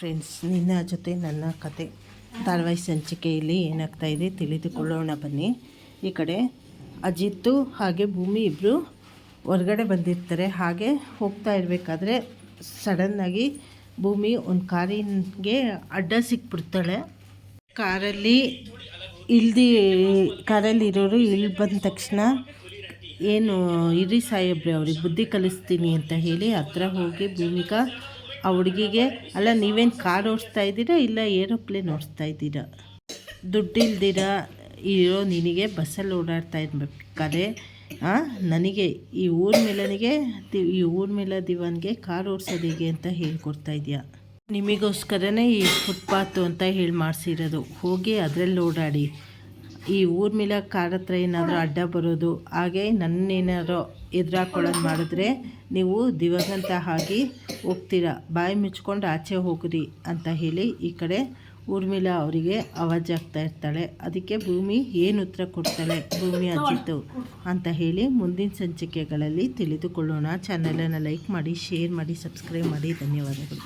Friends, ನಿನ್ನ ಜೊತೆ ನನ್ನ ಕತೆ ಧಾರವಾಹಿ ಸಂಚಿಕೆಯಲ್ಲಿ ಏನಾಗ್ತಾ ಇದೆ ತಿಳಿದುಕೊಳ್ಳೋಣ ಬನ್ನಿ. ಈ ಕಡೆ ಅಜಿತ್ತು ಹಾಗೆ ಭೂಮಿ ಇಬ್ಬರು ಹೊರಗಡೆ ಬಂದಿರ್ತಾರೆ. ಹಾಗೆ ಹೋಗ್ತಾ ಇರಬೇಕಾದ್ರೆ ಸಡನ್ನಾಗಿ ಭೂಮಿ ಒಂದು ಕಾರಿನಗೆ ಅಡ್ಡ ಸಿಕ್ಬಿಡ್ತಾಳೆ. ಕಾರಲ್ಲಿ ಇಲ್ದಿ, ಕಾರಲ್ಲಿ ಇರೋರು ಇಳಿ ಬಂದ ತಕ್ಷಣ ಏನು, ಇರಿ ಸಾಹೇಬ್ರೆ ಅವ್ರಿಗೆ ಬುದ್ಧಿ ಕಲಿಸ್ತೀನಿ ಅಂತ ಹೇಳಿ ಹತ್ರ ಹೋಗಿ ಭೂಮಿಕಾ ಆ ಹುಡುಗಿಗೆ, ಅಲ್ಲ, ನೀವೇನು ಕಾರ್ ಓಡಿಸ್ತಾ ಇದ್ದೀರಾ? ಇಲ್ಲ, ಏರೋಪ್ಲೇನ್ ಓಡಿಸ್ತಾ ಇದ್ದೀರಾ? ದುಡ್ಡಿಲ್ದಿರ ಇರೋ, ನಿನಗೆ ಬಸ್ಸಲ್ಲಿ ಓಡಾಡ್ತಾ ಇರ್ಬೇಕಾದ್ರೆ ನನಗೆ, ಈ ಊರ ಮೇಲನಿಗೆ ಈ ಊರ ಮೇಲ ದಿವಾನ್ಗೆ ಕಾರ್ ಓಡಿಸೋದು ಹೇಗೆ ಅಂತ ಹೇಳ್ಕೊಡ್ತಾ ಇದೆಯಾ? ನಿಮಗೋಸ್ಕರನೇ ಈ ಫುಟ್ಪಾತು ಅಂತ ಹೇಳಿ ಮಾಡಿಸಿರೋದು. ಹೋಗಿ ಅದರಲ್ಲಿ ಓಡಾಡಿ. ಈ ಊರ ಮೇಲೆ ಕಾರ್ ಹತ್ರ ಏನಾದರೂ ಅಡ್ಡ ಬರೋದು, ಹಾಗೆ ನನ್ನೇನಾದ್ರೂ ಎದುರಾಕೊಳ್ಳೋದು ಮಾಡಿದ್ರೆ, ನೀವು ದಿವಸಂತ ಆಗಿ ಹೋಗ್ತೀರಾ? ಬಾಯಿ ಮುಚ್ಕೊಂಡು ಆಚೆ ಹೋಗ್ರಿ ಅಂತ ಹೇಳಿ ಈ ಕಡೆ ಊರ್ಮಿಲಾ ಅವರಿಗೆ ಆಗ್ತಾ ಇರ್ತಾಳೆ. ಅದಕ್ಕೆ ಭೂಮಿ ಏನು ಉತ್ತರ ಕೊಡ್ತಾಳೆ? ಭೂಮಿ ಅಜ್ಜಿತು ಅಂತ ಹೇಳಿ ಮುಂದಿನ ಸಂಚಿಕೆಗಳಲ್ಲಿ ತಿಳಿದುಕೊಳ್ಳೋಣ. ಚಾನಲನ್ನು ಲೈಕ್ ಮಾಡಿ ಶೇರ್ ಮಾಡಿ ಸಬ್ಸ್ಕ್ರೈಬ್ ಮಾಡಿ. ಧನ್ಯವಾದಗಳು.